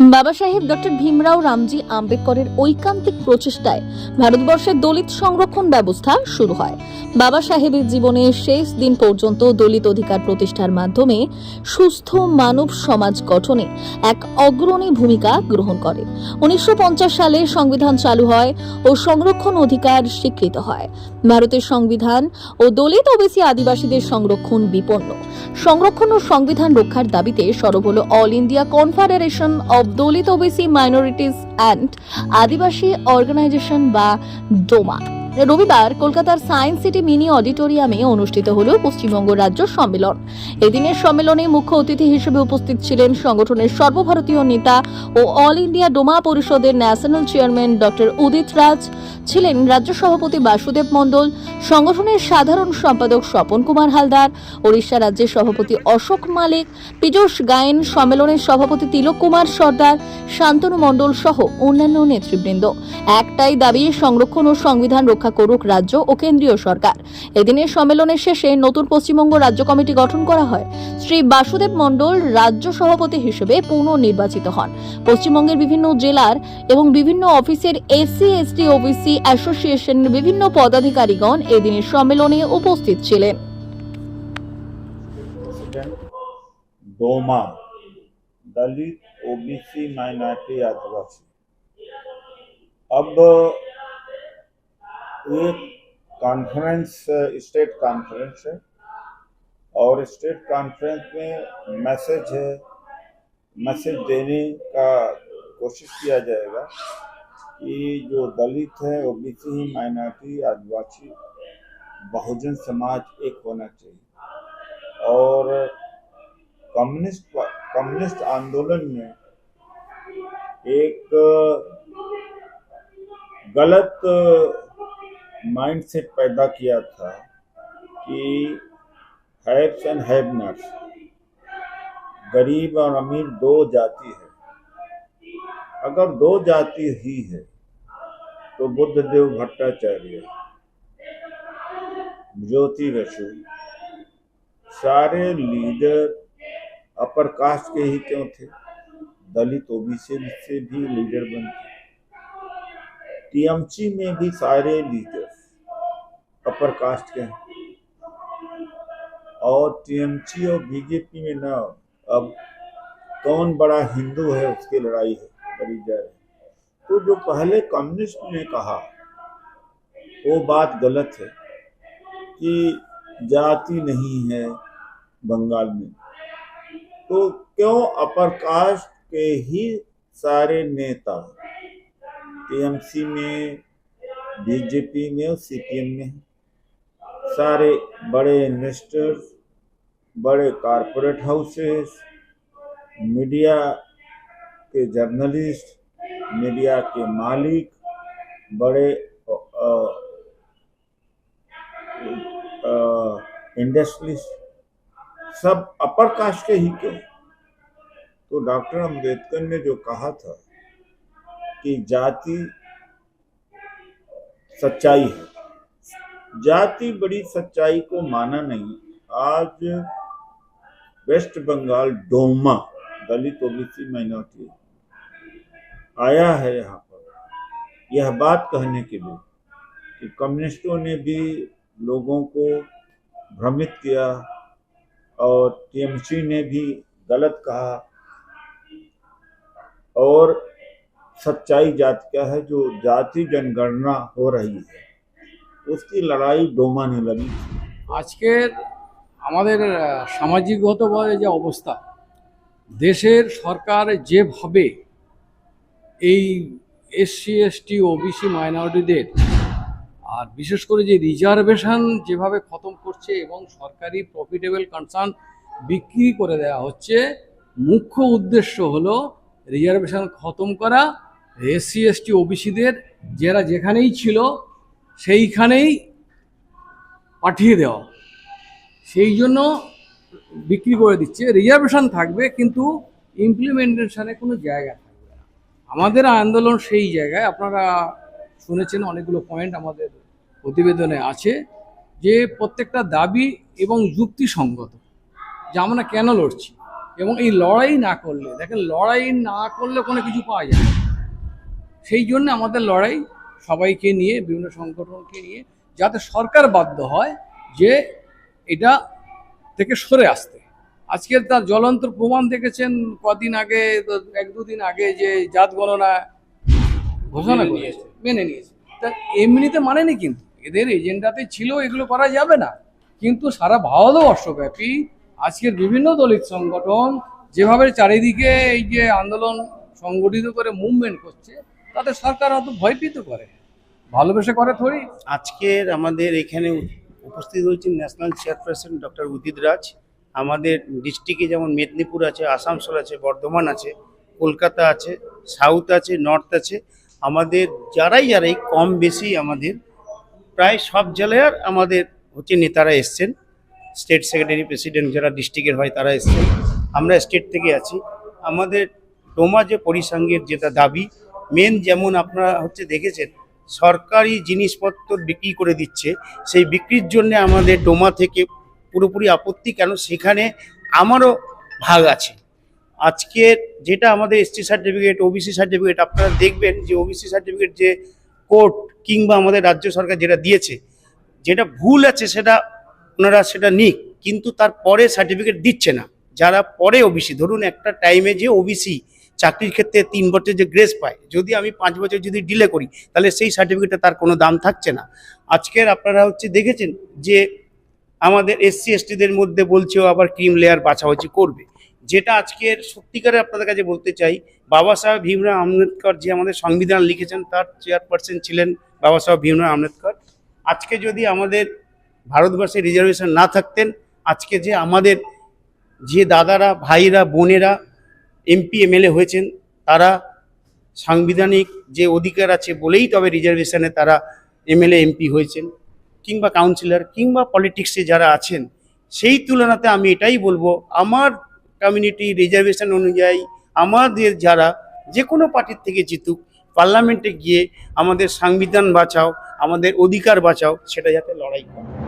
বাবা সাহেব ডক্টর ভীমরাও রামজি আম্বেদকরের ঐকান্তিক প্রচেষ্টায় ভারতবর্ষের দলিত সংরক্ষণ ব্যবস্থা শুরু হয়। বাবা সাহেবের জীবনের শেষ দিন পর্যন্ত দলিত অধিকার প্রতিষ্ঠার মাধ্যমে সুস্থ মানব সমাজ গঠনে এক অগ্রণী ভূমিকা গ্রহণ করে। উনিশশো সালে সংবিধান চালু হয় ও সংরক্ষণ অধিকার স্বীকৃত হয়। ভারতের সংবিধান ও দলিত ওবিসি আদিবাসীদের সংরক্ষণ বিপন্ন। সংরক্ষণ ও সংবিধান রক্ষার দাবিতে সরব হল All India Confederation of Dalit OBC Minorities and Adivasi Organisation বা ডোমা। রবিবার কলকাতার সায়েন্স সিটি মিনি অডিটোরিয়ামে অনুষ্ঠিত হল পশ্চিমবঙ্গ রাজ্য সম্মেলন। এদিনের সম্মেলনে মুখ্য অতিথি হিসেবে উপস্থিত ছিলেন সংগঠনের সর্বভারতীয় নেতা ও অল ইন্ডিয়া ডোমা পরিষদের national chairman doctor Udit Raj, ছিলেন রাজ্য সভাপতি বাসুদেব মণ্ডল, সংগঠনের সাধারণ সম্পাদক স্বপন কুমার হালদার, ওড়িশা রাজ্যের সভাপতি অশোক মালিক, পীযূষ গায়েন সম্মেলনের সভাপতি তিলক কুমার সর্দার, শান্তনু মণ্ডল সহ অন্যান্য নেতৃবৃন্দ। একটাই দাবি, সংরক্ষণ ও সংবিধান রক্ষা করুক রাজ্য ও কেন্দ্রীয় সরকার এদিনের সম্মেলনের শেষে নতুন পশ্চিমবঙ্গ রাজ্য কমিটি গঠন করা হয় শ্রী বাসুদেব মণ্ডল রাজ্য সভাপতি হিসেবে পুনর্নির্বাচিত হন পশ্চিমবঙ্গের বিভিন্ন জেলার এবং বিভিন্ন অফিসের এসসি এসটি ওবিসি অ্যাসোসিয়েশনের বিভিন্ন পদাধিকারীগণ এদিনের সম্মেলনে উপস্থিত ছিলেন president DOMA Dalit OBC minority Adivasi अब एक कॉन्फ्रेंस स्टेट कॉन्फ्रेंस है और स्टेट कॉन्फ्रेंस में मैसेज है मैसेज देने का कोशिश किया जाएगा कि जो दलित है ओबीसी माइनॉरिटी आदिवासी बहुजन समाज एक होना चाहिए। और कम्युनिस्ट कम्युनिस्ट आंदोलन में एक गलत माइंडसेट पैदा किया था कि हैव्स एंड हैव नॉट्स गरीब और अमीर दो जाति है। अगर दो जाति ही है तो बुद्ध देव भट्टाचार्य ज्योति बसु सारे लीडर अपर कास्ट के ही क्यों थे? दलित ओबीसी से भी लीडर बनते। टीएमसी में भी सारे लीडर्स अपर कास्ट के। और टीएमसी और बीजेपी में ना, अब कौन बड़ा हिंदू है उसकी लड़ाई है लड़ी जा रही तो जो पहले कम्युनिस्ट ने कहा, वो बात गलत है कि जाति नहीं है बंगाल में। तो क्यों अपर कास्ट के ही सारे नेता टीएमसी में बीजेपी में और सीपीएम में हैं। सारे बड़े इन्वेस्टर्स बड़े कारपोरेट हाउसेस मीडिया के जर्नलिस्ट मीडिया के मालिक, बड़े इंडस्ट्रियलिस्ट सब अपर कास्ट के ही क्यों तो डॉक्टर अंबेडकर ने जो कहा था कि जाति सच्चाई है। जाति बड़ी सच्चाई को माना नहीं। आज West Bengal DOMA, Dalit OBC minority आया है यहाँ पर। यह बात कहने के लिए कि कम्युनिस्टों ने भी लोगों को भ्रमित किया और टीएमसी ने भी गलत कहा। और सच्चाई जाति का है? जो जाति जनगणना हो रही है। उसकी लड़ाई डोमा ने लड़ी थी আজকের আমাদের আহ, সামাজিকগতভাবে যে অবস্থা দেশের সরকার যেভাবে এই এসসি এসটি ওবিসি মাইনরিটিদের আর বিশেষ করে যে রিজার্ভেশন যেভাবে খতম করছে এবং সরকারি প্রফিটেবল কনসার্ন বিক্রি করে দেওয়া হচ্ছে মুখ্য উদ্দেশ্য হলো রিজার্ভেশন খতম করা এসসি এসটি ওবিসিদের যারা যেখানেই ছিল সেইখানেই পাঠিয়ে দেওয়া। সেই জন্য বিক্রি করে দিচ্ছে। রিজার্ভেশন থাকবে কিন্তু ইমপ্লিমেন্টেশনে কোনো জায়গা থাকবে না। আমাদের আন্দোলন সেই জায়গায়। আপনারা শুনেছেন অনেকগুলো পয়েন্ট আমাদের প্রতিবেদনে আছে যে প্রত্যেকটা দাবি এবং যুক্তিসঙ্গত। যে আমরা কেন লড়ছি? এবং এই লড়াই না করলে, দেখেন লড়াই না করলে কোনো কিছু পাওয়া যায় না। সেই জন্য আমাদের লড়াই সবাইকে নিয়ে বিভিন্ন সংগঠনকে নিয়ে যাতে সরকার বাধ্য হয় যে এটা থেকে সরে আসতে। আজকের তার জ্বলন্ত প্রমাণ দেখেছেন কদিন আগে এক দুদিন আগে যে জাত গণনা ঘোষণা করেছে। মেনে নিয়েছে। তা এমনিতে মানেনি কিন্তু। এদের এজেন্ডাতে ছিল এগুলো করা যাবে না। কিন্তু সারা ভারতবর্ষব্যাপী আজকের বিভিন্ন দলিত সংগঠন যেভাবে চারিদিকে এই যে আন্দোলন সংগঠিত করে মুভমেন্ট করছে তাতে সরকার অত ভয়ভীত করে। ভালোবেসে করে থরি? আজকের আমাদের এখানে উপস্থিত হয়েছেন ন্যাশনাল চেয়ারপারসন ডক্টর উদিত রাজ। আমাদের ডিস্ট্রিক্টে যেমন মেদিনীপুর আছে, আসানসোল আছে, বর্ধমান আছে, কলকাতা আছে, সাউথ আছে, নর্থ আছে, আমাদের যারাই যারাই কম বেশি আমাদের প্রায় সব জেলার আমাদের হচ্ছে নেতারা এসছেন। স্টেট সেক্রেটারি, প্রেসিডেন্ট যারা ডিস্ট্রিক্টের হয় তারা এসছেন। আমরা স্টেট থেকে আছি। আমাদের ডোমা যে পরিসংঘের যেটা দাবি মেন যেমন আপনারা হচ্ছে দেখেছেন সরকারি জিনিসপত্র বিক্রি করে দিচ্ছে, সেই বিক্রির জন্য আমাদের ডোমা থেকে পুরোপুরি আপত্তি কেন? সেখানে আমারও ভাগ আছে। আজকের যেটা আমাদের এসটি সার্টিফিকেট ওবিসি সার্টিফিকেট আপনারা দেখবেন যে ওবিসি সার্টিফিকেট যে কোর্ট কিংবা আমাদের রাজ্য সরকার যেটা দিয়েছে, যেটা ভুল আছে সেটা ওনারা সেটা নিক, কিন্তু তারপরে সার্টিফিকেট দিচ্ছে না। যারা পরে ওবিসি ধরুন একটা টাইমে যে ওবিসি চাকরির ক্ষেত্রে তিন বছর যে গ্রেস পায়, যদি আমি পাঁচ বছর যদি ডিলে করি, তাহলে সেই সার্টিফিকেটে তার কোনো দাম থাকছে না। আজকের আপনারা হচ্ছে দেখেছেন যে আমাদের এসসি এসটিদের মধ্যে বলছেও আবার ক্রিম লেয়ার বাছাবাছি করবে। যেটা আজকের সত্যিকারে আপনাদের কাছে বলতে চাই, বাবা সাহেব ভীমরাও আম্বেদকর যে আমাদের সংবিধান লিখেছেন, তার চেয়ারপারসন ছিলেন বাবা সাহেব ভীমরাও আম্বেদকর। আজকে যদি আমাদের ভারতবর্ষে রিজার্ভেশন না থাকতেন, আজকে যে আমাদের যে দাদারা, ভাইরা, বোনেরা এমপি এমএলএ হয়েছেন, তারা সাংবিধানিক যে অধিকার আছে বলেই তবে রিজার্ভেশনে তারা এমএলএ এমপি হয়েছেন, কিংবা কাউন্সিলর কিংবা পলিটিক্সে যারা আছেন, সেই তুলনাতে আমি এটাই বলব, আমার কমিউনিটি রিজার্ভেশন অনুযায়ী আমাদের যারা যে কোনো পার্টির থেকে জিতুক পার্লামেন্টে গিয়ে আমাদের সংবিধান বাঁচাও, আমাদের অধিকার বাঁচাও, সেটা যাতে লড়াই করে।